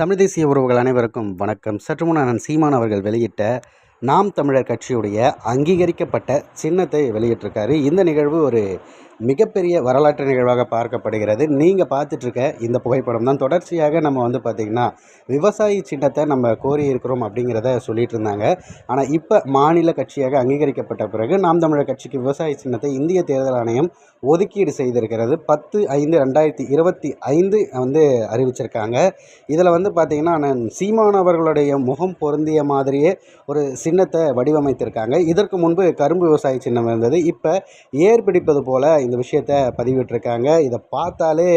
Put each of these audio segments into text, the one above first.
தமிழ் தேசிய உறவுகள் அனைவருக்கும் வணக்கம். சற்று முன் அண்ணன் சீமான் அவர்கள் வெளியிட்ட நாம் தமிழர் கட்சியுடைய அங்கீகரிக்கப்பட்ட சின்னத்தை வெளியிட்டிருக்காரு. இந்த நிகழ்வு ஒரு மிகப்பெரிய வரலாற்று நிகழ்வாக பார்க்கப்படுகிறது. நீங்கள் பார்த்துட்ருக்க இந்த புகைப்படம் தான். தொடர்ச்சியாக நம்ம வந்து பார்த்திங்கன்னா விவசாயி சின்னத்தை நம்ம கோரி இருக்கிறோம் அப்படிங்கிறத சொல்லிட்டு இருந்தாங்க ஆனால் இப்போ மாநில கட்சியாக அங்கீகரிக்கப்பட்ட பிறகு நாம் தமிழர் கட்சிக்கு விவசாய சின்னத்தை இந்திய தேர்தல் ஆணையம் ஒதுக்கீடு செய்திருக்கிறது. பத்து ஐந்து ரெண்டாயிரத்தி இருபத்தி ஐந்து வந்து அறிவிச்சிருக்காங்க. இதில் வந்து பார்த்திங்கன்னா நான் சீமான் அவர்களுடைய முகம் பொருந்திய மாதிரியே ஒரு சின்னத்தை வடிவமைத்திருக்காங்க. இதற்கு முன்பு கரும்பு விவசாய சின்னம் இருந்தது. இப்போ ஏர் பிடிப்பது போல் இந்த விஷயத்தை பதிவிட்டிருக்காங்க. இதை பார்த்தாலே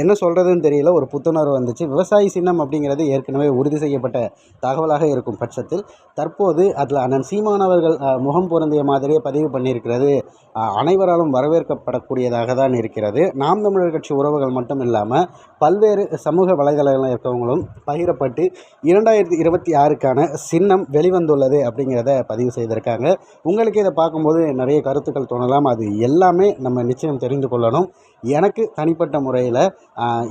என்ன சொல்கிறதுன்னு தெரியல. ஒரு புத்துணர்வு வந்துச்சு. விவசாயி சின்னம் அப்படிங்கிறது ஏற்கனவே உறுதி செய்யப்பட்ட தகவலாக இருக்கும் பட்சத்தில். தற்போது அதில் அண்ணன் சீமானவர்கள் முகம் பொருந்திய மாதிரியே பதிவு பண்ணியிருக்கிறது. அனைவராலும் வரவேற்கப்படக்கூடியதாக தான் இருக்கிறது. நாம் தமிழர் கட்சி உறவுகள் மட்டும் இல்லாமல் பல்வேறு சமூக வலைதளங்களில் இருக்கவங்களும் பகிரப்பட்டு இரண்டாயிரத்தி இருபத்தி ஆறுக்கான சின்னம் வெளிவந்துள்ளது அப்படிங்கிறத பதிவு செய்திருக்காங்க. உங்களுக்கு இதை பார்க்கும்போது நிறைய கருத்துக்கள் தோணலாம். அது எல்லாமே நம்ம நிச்சயம் தெரிந்து கொள்ளணும். எனக்கு தனிப்பட்ட முறையில்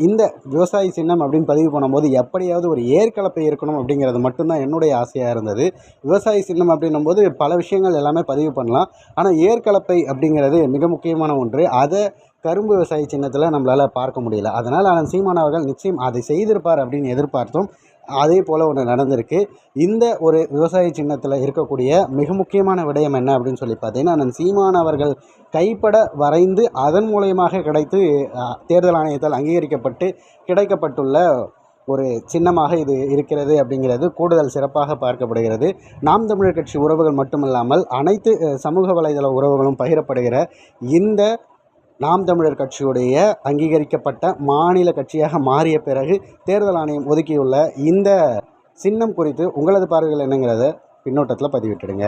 இந்த விவசாயி சின்னம் அப்படின்னு பதிவு பண்ணும்போது எப்படியாவது ஒரு ஏற்கலப்பை இருக்கணும் அப்படிங்கிறது மட்டும்தான் என்னுடைய ஆசையாக இருந்தது. விவசாயி சின்னம் அப்படின்னும் போது பல விஷயங்கள் எல்லாமே பதிவு பண்ணலாம். ஆனால் ஏற்கலப்பை அப்படிங்கிறது மிக முக்கியமான ஒன்று. அதை கரும்பு விவசாய சின்னத்தில் நம்மளால் பார்க்க முடியல. அதனால் அண்ணன் சீமான் அவர்கள் நிச்சயம் அதை செய்திருப்பார் அப்படின்னு எதிர்பார்த்தோம் அதே போல் ஒன்று நடந்திருக்கு. இந்த ஒரு விவசாய சின்னத்தில் இருக்கக்கூடிய மிக முக்கியமான விடயம் என்ன அப்படின்னு சொல்லி பார்த்தீங்கன்னா அண்ணன் சீமான் அவர்கள் கைப்பட வரைந்து அதன் மூலயமாக கிடைத்து தேர்தல் ஆணையத்தால் அங்கீகரிக்கப்பட்டு கிடைக்கப்பட்டுள்ள ஒரு சின்னமாக இது இருக்கிறது அப்படிங்கிறது கூடுதல் சிறப்பாக பார்க்கப்படுகிறது. நாம் தமிழர் கட்சி உறவுகள் மட்டுமல்லாமல் அனைத்து சமூக வலைதள உறவுகளும் பகிரப்படுகிற இந்த நாம் தமிழர் கட்சியுடைய அங்கீகரிக்கப்பட்ட மாநில கட்சியாக மாறிய பிறகு தேர்தல் ஆணையம் ஒதுக்கியுள்ள இந்த சின்னம் குறித்து உங்களது பார்வைகள் என்னங்கிறத பின்னோட்டத்தில் பதிவிட்டுடுங்க.